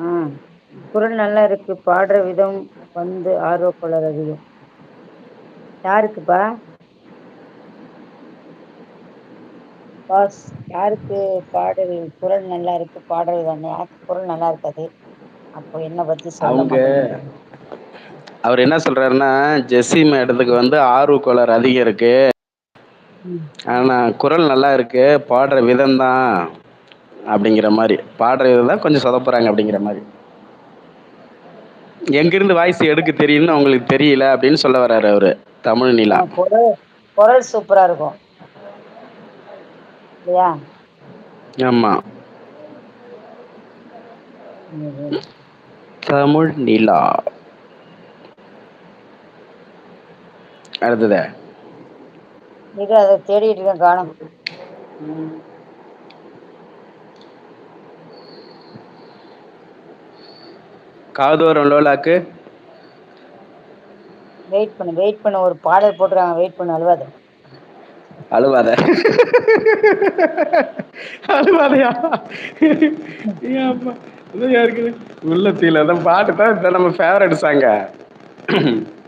ஆ குரல் நல்லா இருக்கு. பாடுற விதம் வந்து ஆர்வக்கோளாறு அதிகம். யாருக்குப்பா? பாஸ் யாருக்கு பாடல்? குரல் நல்லா இருக்கு. பாடல் தான. எனக்கு குரல் நல்லா இருக்காது? அப்போ என்ன பத்தி சொல்ல அவங்க மாட்டேங்கிறீங்க அவர் என்ன சொல்றாருன்னா ஜெஸ்ஸி மேடத்துக்கு வந்து ஆர்வக்கோளாறு அதிகம் இருக்கு. ம். ஆனா குரல் நல்லா இருக்கு. பாடுற விதம்தா அப்படிங்கிற மாரி பாடுற தான் கொஞ்சம் சொதப்புறாங்க அப்படிங்கிற மாரி எங்கிருந்து வாய்ஸ் எடுக்க தெரியும்னு அவங்களுக்கு தெரியல அப்படின்னு சொல்ல வர்றாரு அவரு தமிழ் நிலா. குரல் சூப்பரா இருக்கும். இல்லையா? ஆமா. தமிழ் நிலா. அடுத்தது. இரு அத தேடிட்டு இருக்கேன் காணோம். காதோரம் லோலாக்கு. வெயிட் பண்ணு வெயிட் பண்ணு ஒரு பாடல் போட்டுருக்காங்க வெயிட் பண்ணு அழுவாத. அழுவாத. அழுவாதயா? இருக்குது உள்ளத்தில அந்த பாட்டு தான் இப்ப நம்ம ஃபேவரட் சாங்கு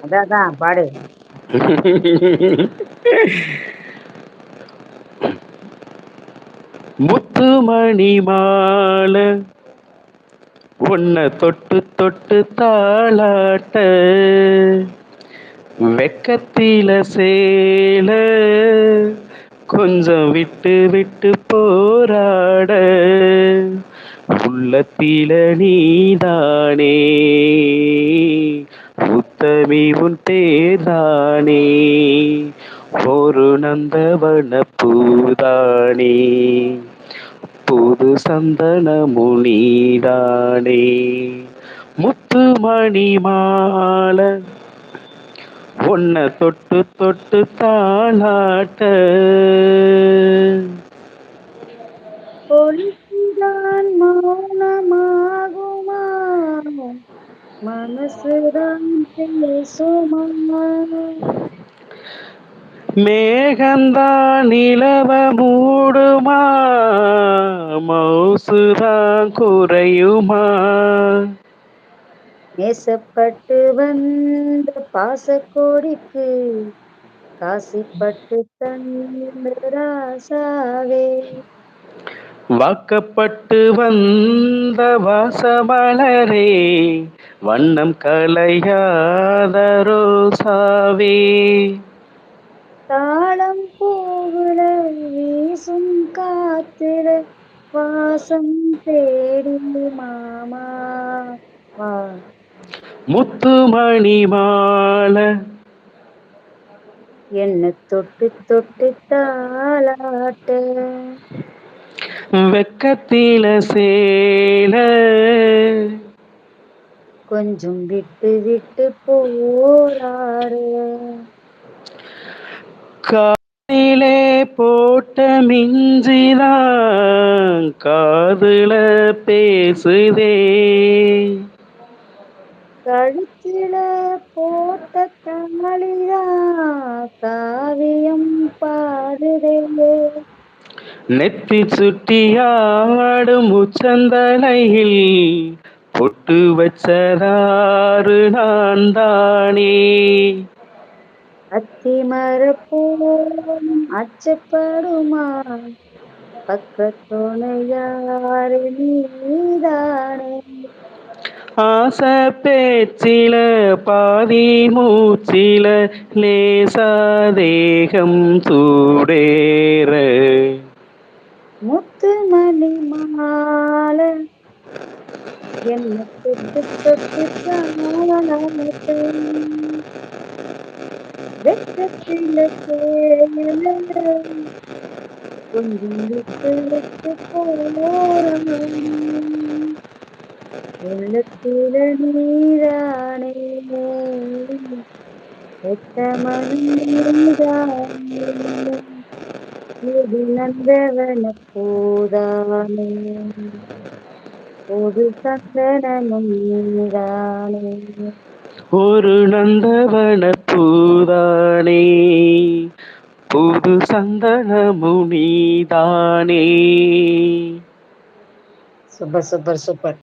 அதா அதான் பாடு முத்துமணிமால உன்னை தொட்டு தொட்டு தாளாட்ட. வெக்கத்தில சேல. கொஞ்சம் விட்டு விட்டு போராட. உள்ளத்தில நீதானே. உத்தமி உன் பேர்தானே. ஒரு நந்தவன பூதானே. புது சந்தனமு நீதானே முத்துமணிமால உன்ன தொட்டு தொட்டு தாளாட்ட. ஒளிதான் மௌனமாகுமா மனசுதான் பேசுமா மேகந்தான் நிலவ மூடுமா? மவுசுதான் குறையுமா? நேசப்பட்டு வந்த பாசக்கோடிக்கு காசி பட்டு தந்த ராசாவே வாக்கப்பட்டு வந்த வாசமலரே வண்ணம் கலையாத ரோசாவே. தாழம் பூவுல வீசும் காத்துல வாசம் தேடி மாமா. வா. முத்துமணிமால என்ன தொட்டு தொட்டு தாளாட்ட. வெக்கத்தில சேல. கொஞ்சம் விட்டு விட்டு போராட. காதிலே போட்ட மிஞ்சிதான் காதுல பேசுதே. கழுத்தில போட்ட தாலிதான் காவியம் பாடுதே. நெத்தி சுட்டியாடும் உச்சந்தலையில் பொட்டு வச்சதாறு நான் தானே அத்திமரப்பூவும் அச்சப்படுமா? பக்கத்துணையாரு நீதானே. ஆச பேச்சில பாதி மூச்சில லேசா தேகம் சூடேற. முத்து மணிமால என்ன தொட்டு தொட்டு தாலாட்ட வெக்கத்தில சேல கொஞ்சம் ஒரு நந்தவன பூதானே புது சந்தனமு சூப்பர் சூப்பர் சூப்பர்.